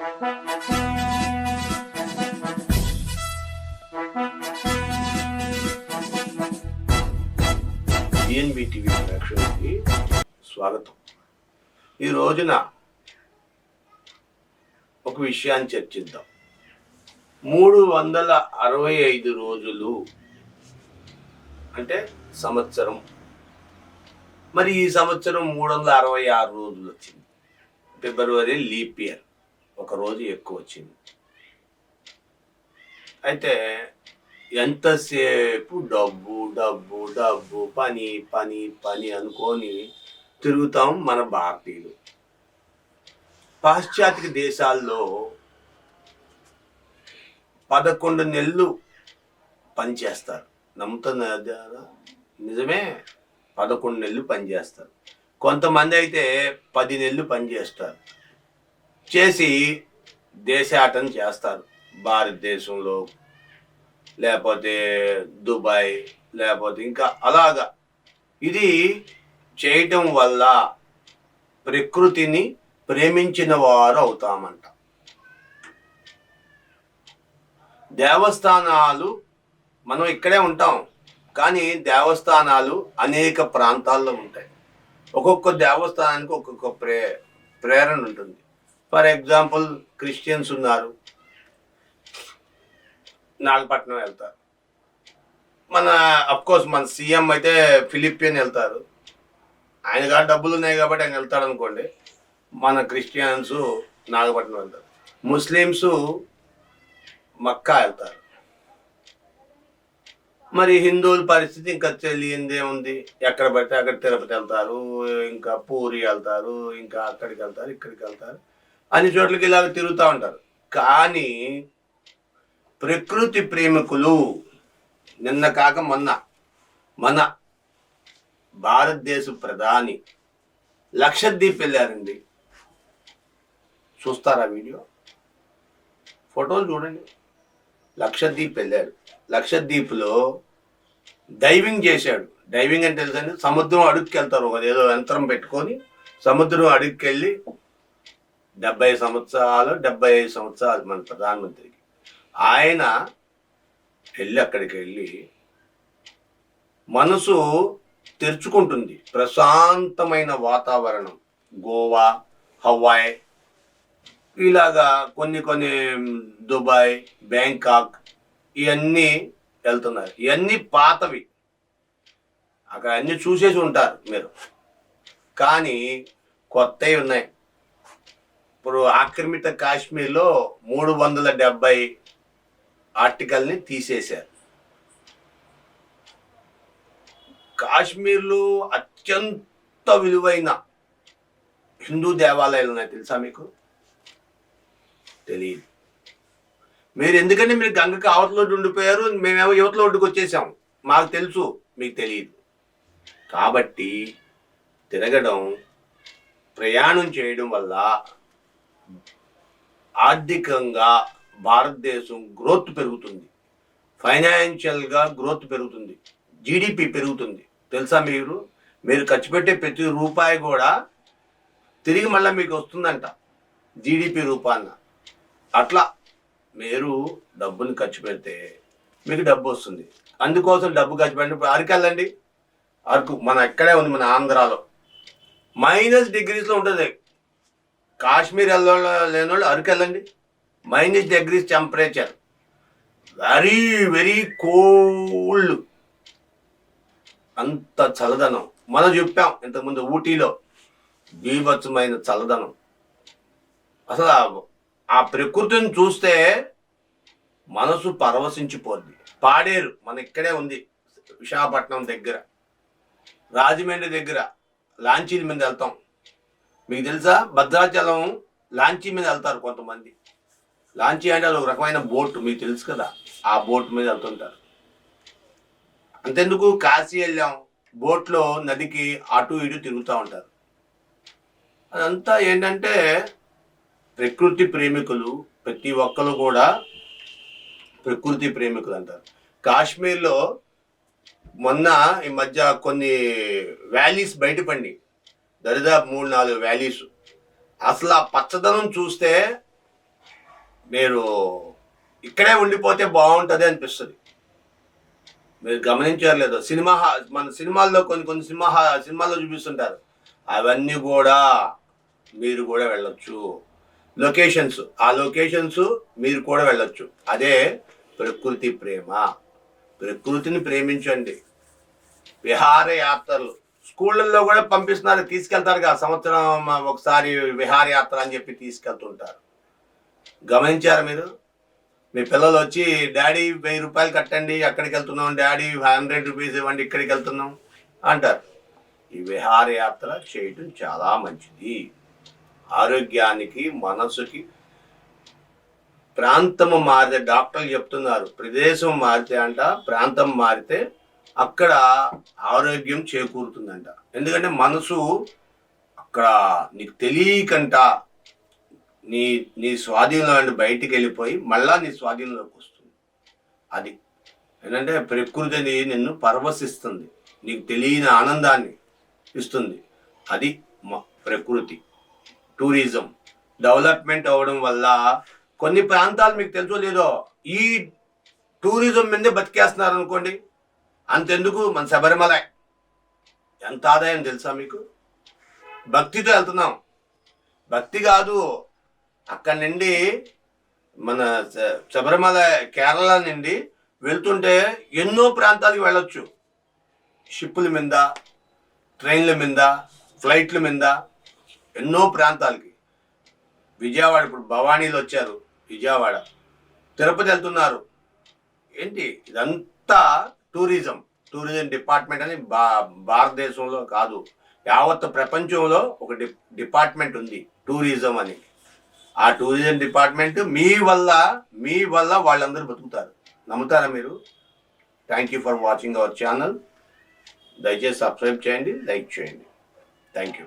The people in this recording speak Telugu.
డిఎన్బి టీవీ ప్రేక్షకులకి స్వాగతం. ఈ రోజున ఒక విషయాన్ని చర్చిద్దాం. మూడు వందల అరవై ఐదు రోజులు అంటే సంవత్సరం. మరి ఈ సంవత్సరం మూడు వందల అరవై ఆరు రోజులు వచ్చింది. February leap year. ఒక రోజు ఎక్కువ వచ్చింది. అయితే ఎంతసేపు డబ్బు డబ్బు డబ్బు పని పని పని అనుకొని తిరుగుతాం మన భారతీయులు. పాశ్చాత్య దేశాల్లో పదకొండు నెలలు పనిచేస్తారు నమ్ముతున్న నిజమే పదకొండు నెలలు పనిచేస్తారు కొంతమంది అయితే పది నెలలు పనిచేస్తారు చేసి దేశాటన చేస్తారు. భారతదేశంలో లేకపోతే దుబాయ్ లేకపోతే ఇంకా అలాగా. ఇది చేయటం వల్ల ప్రకృతిని ప్రేమించిన వారు అవుతామంట. దేవస్థానాలు మనం ఇక్కడే ఉంటాం. కానీ దేవస్థానాలు అనేక ప్రాంతాల్లో ఉంటాయి. ఒక్కొక్క దేవస్థానానికి ఒక్కొక్క ప్రే ప్రేరణ ఉంటుంది. ఫర్ ఎగ్జాంపుల్ క్రిస్టియన్స్ ఉన్నారు. నాగపట్నం వెళ్తారు. మన అఫ్కోర్స్ మన సీఎం అయితే ఫిలిపియన్ వెళ్తారు. ఆయన కాదు డబ్బులు ఉన్నాయి కాబట్టి ఆయన వెళ్తాడు అనుకోండి. మన క్రిస్టియన్స్ నాగపట్నం వెళ్తారు. ముస్లిమ్స్ మక్కా వెళ్తారు. మరి హిందువుల పరిస్థితి ఇంకా తెలియందే ఉంది. ఎక్కడ పడితే అక్కడ తిరుపతి వెళ్తారు ఇంకా పూరి వెళ్తారు ఇంకా అక్కడికి వెళ్తారు ఇక్కడికి వెళ్తారు. అన్ని చోట్లకి ఇలాగ తిరుగుతూ ఉంటారు. కానీ ప్రకృతి ప్రేమికులు నిన్న కాక మొన్న మన భారతదేశ ప్రధాని లక్షద్వీప్ వెళ్ళారండి. చూస్తారా వీడియో? ఫోటోలు చూడండి. లక్షద్వీప్ వెళ్ళాడు. లక్షద్వీప్లో డైవింగ్ చేశాడు. డైవింగ్ అంటే తెలుసండి సముద్రం అడుగుకెళ్తారు ఒక ఏదో యంత్రం పెట్టుకొని సముద్రం అడుగుకెళ్ళి డెబ్బై సంవత్సరాలు డెబ్బై ఐదు సంవత్సరాలు మన ప్రధానమంత్రికి. ఆయన వెళ్ళి అక్కడికి వెళ్ళి మనసు తెరుచుకుంటుంది. ప్రశాంతమైన వాతావరణం. గోవా హవాయ్ ఇలాగా కొన్ని కొన్ని దుబాయ్ బ్యాంకాక్ ఇవన్నీ వెళ్తున్నారు. ఇవన్నీ పాతవి. అక్కడ అన్నీ చూసేసి ఉంటారు మీరు. కానీ కొత్తవి ఉన్నాయి. ఇప్పుడు ఆక్రమిత కాశ్మీర్లో మూడు వందల డెబ్బై ఆర్టికల్ని తీసేశారు. కాశ్మీర్లో అత్యంత విలువైన హిందూ దేవాలయాలు ఉన్నాయి తెలుసా మీకు? తెలియదు మీరు ఎందుకంటే మీరు గంగకి అవతల ఉండిపోయారు మేమేమో యువతలో ఒడ్డుకు వచ్చేసాం. మాకు తెలుసు మీకు తెలియదు కాబట్టి తిరగడం ప్రయాణం చేయడం వల్ల ఆర్థికంగా భారతదేశం గ్రోత్ పెరుగుతుంది. ఫైనాన్షియల్గా గ్రోత్ పెరుగుతుంది. జీడిపి పెరుగుతుంది. తెలుసా మీరు? మీరు ఖర్చు పెట్టే ప్రతి రూపాయి కూడా తిరిగి మళ్ళీ మీకు వస్తుందంట. జీడిపి రూపాన్న అట్లా మీరు డబ్బుని ఖర్చు పెడితే మీకు డబ్బు వస్తుంది. అందుకోసం డబ్బు ఖర్చు పెట్టినప్పుడు అరకు వెళ్ళండి. అరకు మన ఎక్కడే ఉంది మన ఆంధ్రాలో. మైనస్ డిగ్రీస్లో ఉంటుంది. కాశ్మీర్ వెళ్ళ లేని వాళ్ళు అరకు వెళ్ళండి minus degrees temperature. Very very cold. అంత చల్లదనం. మనం చెప్పాం ఇంతకుముందు ఊటీలో బీభత్సమైన చల్లదనం. అసలు ఆ- ఆ ప్రకృతిని చూస్తే మనసు పరవశించిపోద్ది. పాడేరు మన ఇక్కడే ఉంది విశాఖపట్నం దగ్గర. రాజమండ్రి దగ్గర లాంచీల మీద వెళ్తాం. మీకు తెలుసా? భద్రాచలం లాంచీ మీద వెళ్తారు కొంతమంది. లాంచీ అంటే అది ఒక రకమైన బోట్ మీకు తెలుసు కదా? ఆ బోట్ మీద వెళ్తుంటారు. అంతెందుకు? కాశీ వెళ్ళాం. బోట్లో నదికి అటు ఇటు తిరుగుతూ ఉంటారు. అదంతా ఏంటంటే ప్రకృతి ప్రేమికులు ప్రతి ఒక్కరు కూడా ప్రకృతి ప్రేమికులు అంటారు. కాశ్మీర్లో మొన్న ఈ మధ్య కొన్ని వ్యాలీస్ బయటపడి దరిదాపు మూడు నాలుగు వ్యాలీస్ అసలు ఆ పచ్చదనం చూస్తే మీరు ఇక్కడే ఉండిపోతే బాగుంటుంది అనిపిస్తుంది. మీరు గమనించారు లేదో. సినిమా మన సినిమాల్లో కొన్ని కొన్ని సినిమా హా- సినిమాల్లో చూపిస్తుంటారు. అవన్నీ కూడా మీరు కూడా వెళ్ళొచ్చు. లొకేషన్స్ ఆ లొకేషన్స్ మీరు కూడా వెళ్ళొచ్చు. అదే ప్రకృతి ప్రేమ. ప్రకృతిని ప్రేమించండి. విహారయాత్రలు. స్కూళ్ళల్లో కూడా పంపిస్తున్నారు తీసుకెళ్తారు కదా. సంవత్సరం ఒకసారి విహారయాత్ర అని చెప్పి తీసుకెళ్తుంటారు. గమనించారు మీరు? మీ పిల్లలు వచ్చి డాడీ వెయ్యి రూపాయలు కట్టండి అక్కడికి వెళ్తున్నాం డాడీ హండ్రెడ్ రూపీస్ ఇవ్వండి ఇక్కడికి వెళ్తున్నాం అంటారు. ఈ విహారయాత్ర చేయటం చాలా మంచిది. ఆరోగ్యానికి మనసుకి ప్రాంతము మారితే డాక్టర్లు చెప్తున్నారు ప్రదేశం మారితే అంట ప్రాంతం మారితే అక్కడ ఆరోగ్యం చేకూరుతుందంట. ఎందుకంటే మనసు అక్కడ నీకు తెలియకంట. నీ నీ స్వాధీనంలో అంటే బయటికి వెళ్ళిపోయి మళ్ళా నీ స్వాధీనంలోకి వస్తుంది. అది ఏంటంటే ప్రకృతిని నిన్ను పరవశిస్తుంది. నీకు తెలియని ఆనందాన్ని ఇస్తుంది. అది ప్రకృతి. టూరిజం. డెవలప్మెంట్ అవ్వడం వల్ల కొన్ని ప్రాంతాలు మీకు తెలుసో లేదో ఈ టూరిజం మీదే బతికేస్తున్నారు అనుకోండి అంతెందుకు మన శబరిమల? ఎంత ఆదాయం తెలుసా మీకు? భక్తితో వెళ్తున్నాం. భక్తి కాదు అక్కడి నుండి మన శ- శబరిమల కేరళ నుండి వెళ్తుంటే ఎన్నో ప్రాంతాలకు వెళ్ళొచ్చు. షిప్పుల మీద ట్రైన్ల మీద ఫ్లైట్ల మీద ఎన్నో ప్రాంతాలకి. విజయవాడ ఇప్పుడు భవానీలు వచ్చారు విజయవాడ. తిరుపతి వెళ్తున్నారు. ఏంటి ఇదంతా టూరిజం టూరిజం డిపార్ట్మెంట్ అని భా భారతదేశంలో కాదు యావత్ ప్రపంచంలో ఒక డి డిపార్ట్మెంట్ ఉంది టూరిజం అని. ఆ టూరిజం డిపార్ట్మెంట్ మీ వల్ల మీ వల్ల వాళ్ళందరూ బతుకుతారు. నమ్ముతారా మీరు? Thank you for watching our channel దయచేసి సబ్స్క్రైబ్ చేయండి లైక్ చేయండి. Thank you